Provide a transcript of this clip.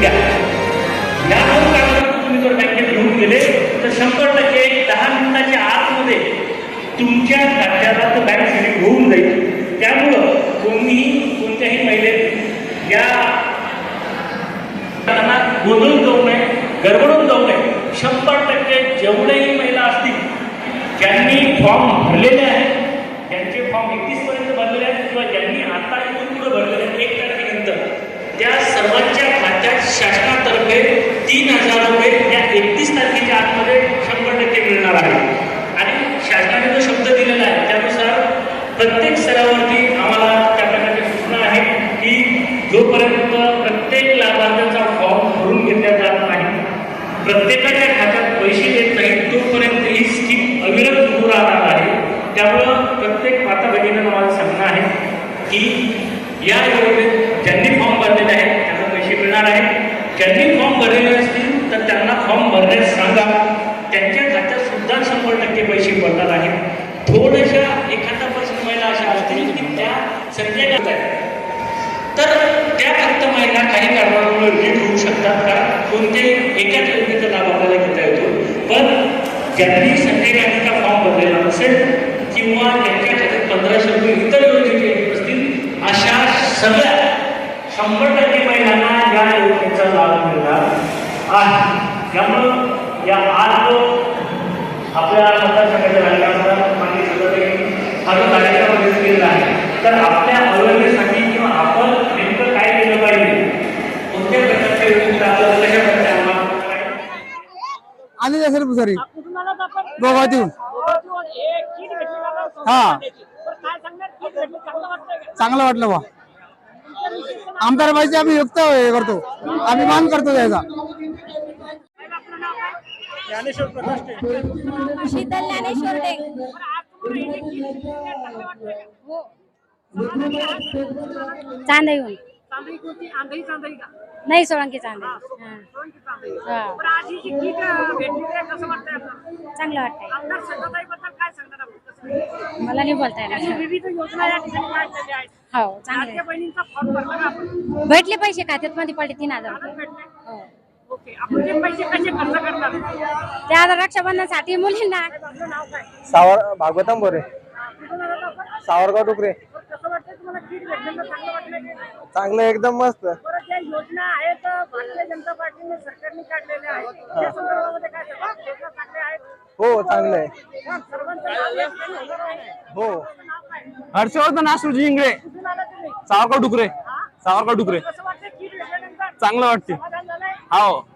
द्या. या दोन कागदपत्र तुम्ही जर बँकेत घेऊन गेले तर शंभर टक्के दहा मिनिटाच्या आतमध्ये तुमच्या खात्याला तर बँक सिलिंग होऊन जाईल. त्यामुळं कोणीही कोणत्याही महिलेत या गोंधळून जाऊ नये गडबडून जाऊ नये. शंभर टक्के जेवढेही महिला असतील ज्यांनी फॉर्म भरलेले आहेत त्यांचे फॉर्म एकतीसपर्यंत भरलेले आहेत किंवा ज्यांनी आता इथून पुढे भरलेले आहेत एक शासनातर्फे तीन हजार रुपये या एकतीस तारखेच्या आतमध्ये शंभर टक्के मिळणार आहे. आणि शासनाने जो शब्द दिलेला आहे त्यानुसार प्रत्येक स्तरावरती आम्हाला त्या प्रकारची सूचना आहे की जोपर्यंत प्रत्येक लाभार्थ्याचा फॉर्म भरून घेतला जात नाही प्रत्येकाच्या खात्यात पैसे येत नाहीत तोपर्यंत ही स्कीम अविरत सुरू राहणार आहे. त्यामुळं प्रत्येक माता भगिनीनं मला सांगणं आहे की या योजनेत ज्यांनी फॉर्म भरलेले आहेत त्यांना पैसे मिळणार आहेत ज्यांनी फॉर्म भरलेले असतील तर त्यांना फॉर्म भरण्यास सांगा. त्यांच्या खात्यात सुद्धा शंभर टक्के पैसे पडणार आहेत. थोड्याशा एखादा पर्सेंट महिला अशा असतील की त्या संजय तर त्या फक्त महिला काही कारणामुळे लीड होऊ शकतात. कारण कोणत्याही एकाच योजनेचा लाभ आपल्याला घेता येतो. पण ज्यांनी संजय गांधीचा फॉर्म भरलेला नसेल किंवा त्यांच्या खात्यात पंधराशे रुपये इतर योजनेचे असतील अशा सगळ्या शंभर टक्के महिलांना या योजनेचा लाभ मिळणार आहे त्यामुळं या आज जो आपल्या मतदारसंघाच्या हा जो कार्यक्रम आयोजित केलेला आहे तर आपल्या अवेअरनेससाठी किंवा आपण नेमकं काय केलं पाहिजे? कोणत्या प्रकारच्या आपल्याला कशा प्रकारे असेल. हे. हा. चांगलं वाटतंय का? चांगलं वाटलं बा. आमदार बाईचे आम्ही युक्त हे करतो. अभिमान करतो त्याचा. शीतल ज्ञानेश्वर डेंग बरं, आज तुम्हाला हे? हो? चांदईहून कोणती? आंधळी का? नाही सोळंकी चांदई हा. हा. कोणती चांदई? हा. बरं, आज ही जी किट अं, भेटली काय कसं वाटतंय आपल्याला? चांगलं वाटतंय आमदार संघाताईबद्दल काय सांगणार आपण? कसं आहे? मला नाही बोलता अशी येणार विविध योजना या ठिकाणी काढलेल्या आहेत हो चांगलं लाडक्या बहिणींचा फॉर्म भरला का आपण आहे. भेटले पैसे खात्यात मध्ये पडले तीन हजार रुपये हो ओके. आपण ते पैसे कसे खर्च करणार ते आता रक्षाबंधनसाठी मुलींना. आपलं नाव काय? सावर भागवतम बोरे. कुठून आलात आपण? सावरगाव डुकरे. बरं, कसं वाटतंय तुम्हाला? किट भेटलं तर चांगलं वाटलं की? चांगलं एकदम मस्त. बरं ज्या योजना आहेत भारतीय जनता पार्टीने सरकारने काढलेल्या आहेत त्या संदर्भामध्ये काय सांगाल? योजना चांगल्या आहेत? हो चांगलं आहे. सर्वांचं नाव घेतलं होणार आहे. हो. तुमचं नाव काय हर्षवर्धन आसुजी इंगळे. कुठून आला तुम्ही? सावरगाव डुकरे? सावरगाव डुकरे. कसं वाटतं किट भेटल्यानंतर? चांगलं वाटते झालंय हो